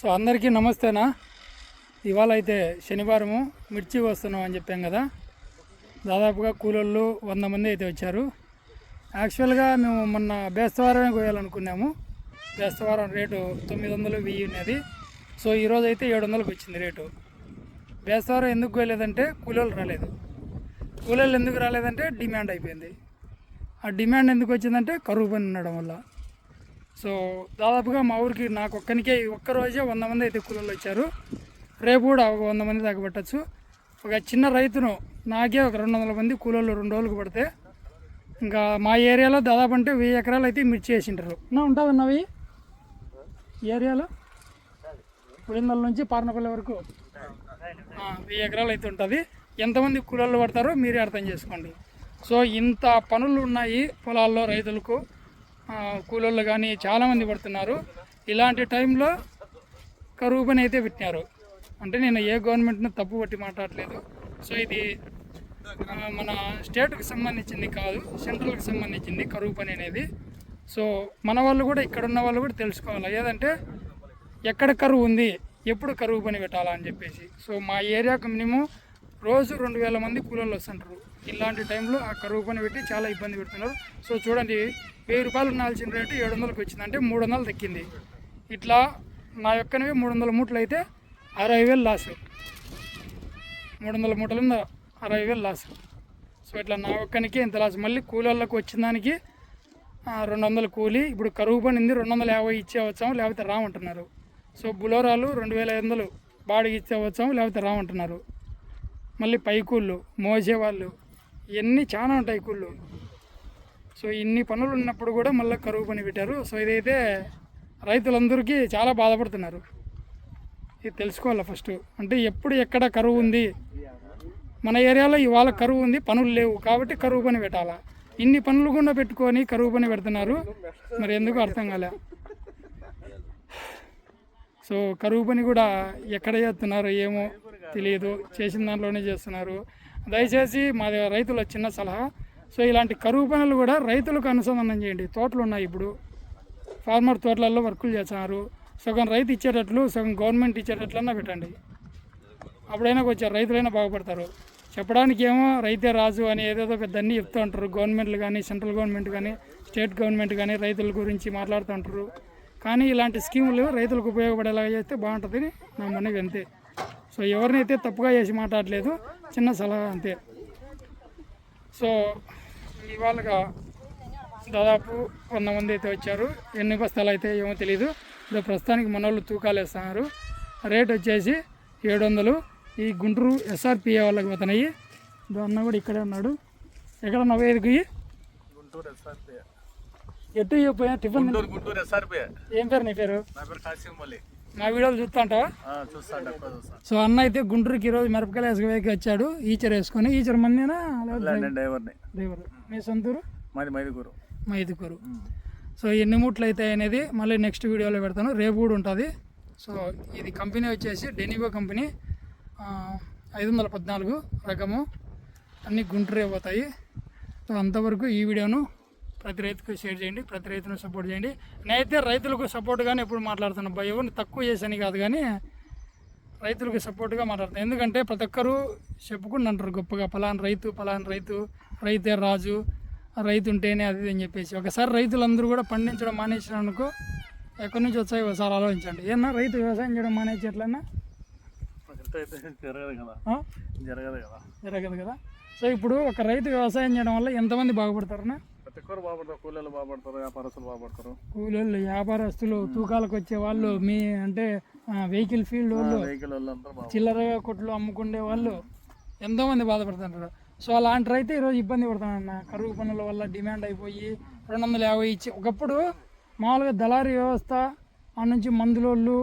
So అందరికీ నమస్తేనా? ఇవాళ అయితే శనివారము మిర్చి వస్తున్నాం అని చెప్పాం కదా. దాదాపుగా కూలోళ్ళు వంద మంది అయితే వచ్చారు. యాక్చువల్గా మేము మొన్న బేస్తవారమే కోయాలనుకున్నాము. బేస్తవారం రేటు తొమ్మిది వందలు వెయ్యి ఉన్నది. సో ఈరోజు అయితే ఏడు వందలకు వచ్చింది రేటు. బేస్తవారం ఎందుకు కోయలేదంటే కూలోళ్ళు రాలేదు. కూలోళ్ళు ఎందుకు రాలేదంటే డిమాండ్ అయిపోయింది. ఆ డిమాండ్ ఎందుకు వచ్చిందంటే కరువు పని ఉండడం వల్ల. సో దాదాపుగా మా ఊరికి నాకు ఒక్కనికే ఒక్క రోజే వంద మంది అయితే కూలీలు వచ్చారు. రేపు కూడా ఒక వంద మంది దాకా పెట్టచ్చు. ఒక చిన్న రైతును నాకే ఒక రెండు వందల మంది కూలీలు రెండు రోజులకు పడితే ఇంకా మా ఏరియాలో దాదాపు అంటే వెయ్యి ఎకరాలు అయితే మిర్చి వేసింటారు. నా ఉంటుంది అన్నవి ఏరియాలో? పులిందల నుంచి పార్నపల్లి వరకు? వెయ్యి ఎకరాలు అయితే ఉంటుంది. ఎంతమంది కూలీలు పడతారో మీరే అర్థం చేసుకోండి. సో ఇంత పనులు ఉన్నాయి పొలాల్లో రైతులకు. కూలోళ్ళు కానీ చాలామంది పడుతున్నారు. ఇలాంటి టైంలో కరువు పని అయితే పెట్టినారు. అంటే నేను ఏ గవర్నమెంట్ను తప్పు పట్టి మాట్లాడలేదు. సో ఇది మన స్టేట్కి సంబంధించింది కాదు సెంట్రల్కి సంబంధించింది కరువు పని అనేది. సో మన వాళ్ళు కూడా ఇక్కడ ఉన్న వాళ్ళు కూడా తెలుసుకోవాలి. ఏదంటే ఎక్కడ కరువు ఉంది ఎప్పుడు కరువు పని పెట్టాలా అని చెప్పేసి. సో మా ఏరియాకు మినిమం రోజు రెండు వేల మంది కూలీలు వస్తుంటారు. ఇలాంటి టైంలో ఆ కరువు పని పెట్టి చాలా ఇబ్బంది పెడుతున్నారు. సో చూడండి వెయ్యి రూపాయలు ఉండాల్సిన రేటు ఏడు వందలకు వచ్చింది. అంటే మూడు వందలు దక్కింది ఇట్లా నా యొక్కనవి మూడు వందల మూటలు అయితే అరవై వేలు లాస్ మూడు వందల మూటలు అరవై వేలు లాస్ సో ఇట్లా నా ఒక్కనికి ఇంత లాస్ మళ్ళీ కూలీళ్ళకు వచ్చిన దానికి రెండు వందలు కూలి ఇప్పుడు కరువు పనింది రెండు వందల యాభై ఇచ్చే వచ్చాము లేకపోతే రామంటున్నారు సో బులోరాలు రెండు వేల ఐదు వందలు బాడికి ఇచ్చే వచ్చాము లేకపోతే రామంటున్నారు మళ్ళీ పైకూళ్ళు మోసేవాళ్ళు ఇవన్నీ చాలా ఉంటాయి కూళ్ళు. సో ఇన్ని పనులు ఉన్నప్పుడు కూడా మళ్ళీ కరువు పని పెట్టారు. సో ఇదైతే రైతులందరికీ చాలా బాధపడుతున్నారు. ఇది తెలుసుకోవాలి ఫస్ట్? అంటే ఎప్పుడు ఎక్కడ కరువు ఉంది? మన ఏరియాలో ఇవాళ కరువు ఉంది పనులు లేవు. కాబట్టి కరువు పని పెట్టాలా? ఇన్ని పనులు కూడా పెట్టుకొని కరువు పని పెడుతున్నారు. మరి ఎందుకు అర్థం కాలే. సో కరువు పని కూడా ఎక్కడ చేస్తున్నారు ఏమో తెలియదు చేసిన దాంట్లోనే చేస్తున్నారు. దయచేసి మా రైతుల చిన్న సలహా. సో ఇలాంటి కరువు పనులు కూడా రైతులకు అనుసంధానం చేయండి. తోటలు ఉన్నాయి ఇప్పుడు. ఫార్మర్ తోటలలో వర్కులు చేస్తున్నారు. సగం రైతు ఇచ్చేటట్లు సగం గవర్నమెంట్ ఇచ్చేటట్లన్నా పెట్టండి. అప్పుడైనా కొంచెం రైతులైనా బాగుపడతారు. చెప్పడానికి ఏమో రైతే రాజు అని ఏదేదో పెద్ద అన్నీ చెప్తూ ఉంటారు. గవర్నమెంట్లు కానీ సెంట్రల్ గవర్నమెంట్ కానీ స్టేట్ గవర్నమెంట్ కానీ రైతుల గురించి మాట్లాడుతూ ఉంటారు. కానీ ఇలాంటి స్కీములు రైతులకు ఉపయోగపడేలాగా చేస్తే బాగుంటుందని నా మనవి అంతే సో ఎవరినైతే తప్పుగా చేసి మాట్లాడలేదు చిన్న సలహా అంతే. సో ఇవాళగా దాదాపు వంద మంది అయితే వచ్చారు. ఎన్ని బస్తాలు అయితే ఏమో తెలియదు ఇప్పుడు ప్రస్తుతానికి మన వాళ్ళు తూకాలు వేస్తున్నారు. రేట్ వచ్చేసి ఏడు వందలు ఈ గుంటూరు ఎస్ఆర్పిఏ వాళ్ళకి పోతున్నాయి. ఇదో అన్న కూడా ఇక్కడే ఉన్నాడు. ఎక్కడ నవ్వేదికి గుంటూరు ఎస్ఆర్పి ఎటు టిఫిన్ గుంటూరు గుంటూరు ఎస్ఆర్పి ఏం పేరు నీ పేరు? నా పేరు కాసిం మళ్ళీ మా వీడియోలు చూస్తా ఉంటావా? చూస్తాను ఎక్కువ చూస్తాను సో అన్న అయితే గుంటూరుకి ఈరోజు మిరపకాయలు వేసుకుపోయి వచ్చాడు. ఈచర్ వేసుకొని ఈచర్ మందేనా? డ్రైవర్ని. డ్రైవర్. మీ సొంతూరు? మాది మైదుకూరు. సో ఎన్ని మూట్లు అయితే అనేది మళ్ళీ నెక్స్ట్ వీడియోలో పెడతాను. రేపు కూడా ఉంటుంది. సో ఇది కంపెనీ వచ్చేసి డెనిగో కంపెనీ. ఐదు వందల పద్నాలుగు రకము. అన్ని గుంటూరే పోతాయి. సో అంతవరకు ఈ వీడియోను ప్రతి రైతుకు షేర్ చేయండి ప్రతి రైతును సపోర్ట్ చేయండి. నేనైతే రైతులకు సపోర్ట్గానే ఎప్పుడు మాట్లాడుతాను అబ్బా ఎవరిని తక్కువ చేశాను కాదు కానీ రైతులకు సపోర్ట్గా మాట్లాడతాను ఎందుకంటే ప్రతి ఒక్కరూ చెప్పుకుని అంటారు గొప్పగా పలానా రైతు పలానా రైతు రైతే రాజు రైతు ఉంటేనే అది అని చెప్పేసి. ఒకసారి రైతులందరూ కూడా పండించడం మానేసిన అనుకో ఎక్కడి నుంచి వచ్చాయి ఒకసారి ఆలోచించండి. ఏమన్నా రైతు వ్యవసాయం చేయడం మానేసి ఎట్లన్నా? జరగదు కదా. జరగదు కదా. సో ఇప్పుడు ఒక రైతు వ్యవసాయం చేయడం వల్ల ఎంతమంది బాగుపడతారన్నా? ప్రతి ఒక్కరు బాగుపడతారు కూలీలు బాగుపడతారు వ్యాపారస్తులు బాగుపడతారు. కూలోళ్ళు వ్యాపారస్తులు తూకాలకు వచ్చే వాళ్ళు మీ అంటే వెహికల్ ఫీల్డ్ వాళ్ళు వెహికల్ బాగు చిల్లర కొట్లు అమ్ముకునే వాళ్ళు ఎంతోమంది బాధపడుతుంటారు. సో అలాంటి రైతే ఈరోజు ఇబ్బంది పడుతున్నారన్న కరువు పనుల వల్ల డిమాండ్ అయిపోయి రెండు వందల యాభై ఇచ్చి ఒకప్పుడు మామూలుగా దళారీ వ్యవస్థ ఆ నుంచి మందులోళ్ళు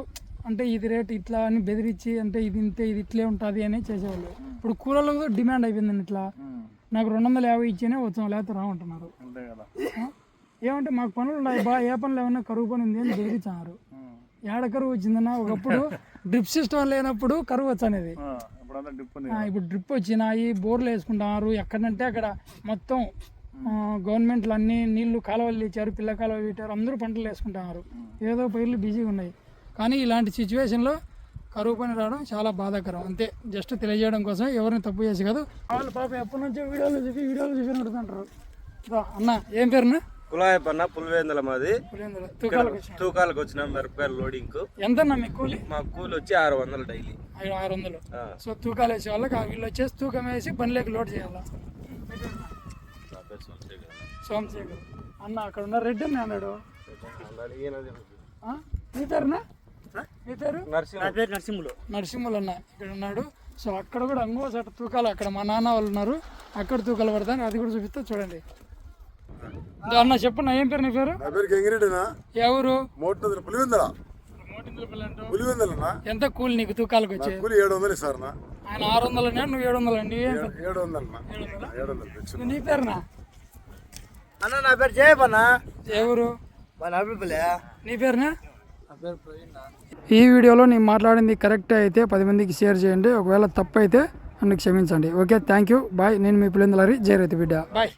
అంటే ఇది రేట్ ఇట్లా అని బెదిరించి అంటే ఇది ఇంతే ఇది ఇట్లే ఉంటుంది అని చేసేవాళ్ళు. ఇప్పుడు కూరలకు డిమాండ్ అయిపోయిందండి ఇట్లా. నాకు రెండు వందల యాభై ఇచ్చేనే వచ్చాం లేకపోతే ఆ? ఏమంటే మాకు పనులు ఉన్నాయి బా ఏ పనులు ఏమన్నా కరువు పని ఉంది అని బెదిరించారు. ఉమ్, ఏడ కరువు వచ్చిందన్న ఒకప్పుడు డ్రిప్ సిస్టమ్ లేనప్పుడు కరువు వచ్చనేది. ఇప్పుడు డ్రిప్ వచ్చినాయి బోర్లు వేసుకుంటున్నారు ఎక్కడంటే అక్కడ మొత్తం గవర్నమెంట్లు అన్ని నీళ్ళు కాలువలు ఇచ్చారు పిల్ల కాలువలు పెట్టారు అందరూ పంటలు వేసుకుంటున్నారు. ఏదో పైర్లు బిజీగా ఉన్నాయి. కానీ ఇలాంటి సిచ్యువేషన్లో కరువు పని రావడం చాలా బాధాకరం. అంతే జస్ట్ తెలియజేయడం కోసం ఎవరిని తప్పు చేసి కాదు వాళ్ళు పాప ఎప్పటి నుంచో వీడియోలు చూసి వీడియోలు చూసి నడుతుంటారు అన్న ఏం పేరునా కుళాయి పన్న పులివేందుల మాది. పులివెందుల తూకాలకు వచ్చాం తూకాలకు వచ్చిన మిరపకాయల లోడింగ్కు ఎంత అన్న మీ కూలి? మా కూలి వచ్చి ఆరు వందలు డైలీ ఆరు వందలు. సో తూకాలు వేసే వాళ్ళకి ఆ వీళ్ళు వచ్చేసి తూకం వేసి బండిలోకి లోడ్ చేయాలా? సోమశేఖర్. అన్న అక్కడ ఉన్న రెడ్డి అన్న అన్నాడు? మీ పేరునా మీ పేరు? నా పేరు నరసింహులు. నరసింహులు అన్న. ఇక్కడ ఉన్నాడు. సో అక్కడ కూడా అంగో చోట తూకాలు అక్కడ మా నాన్న వాళ్ళు ఉన్నారు. అక్కడ తూకాలు పడతాను అది కూడా చూపిస్తా చూడండి. అన్న చెప్పన్న ఏం పేరు నీ పేరు? నా పేరు గంగిరెడ్డినా ఎవరు పులివెందల. ఎంత కూలి నీకు తూకాలకు వచ్చే కూలి ఏడు వందలు ఇస్తారనా ఆయన ఆరు వందలు నువ్వు ఏడు వందలు అండి? ఏడు వందలు నీ పేరునా? అన్న నా పేరు జయపన్న ఎవరు నీ పేరునా? ఈ వీడియోలో నేను మాట్లాడింది కరెక్ట్ అయితే పది మందికి షేర్ చేయండి. ఒకవేళ తప్పు అయితే నన్ను క్షమించండి. ఓకే థ్యాంక్ యూ బాయ్ నేను మీ పిల్లలరి జయరతి బిడ్డ. బాయ్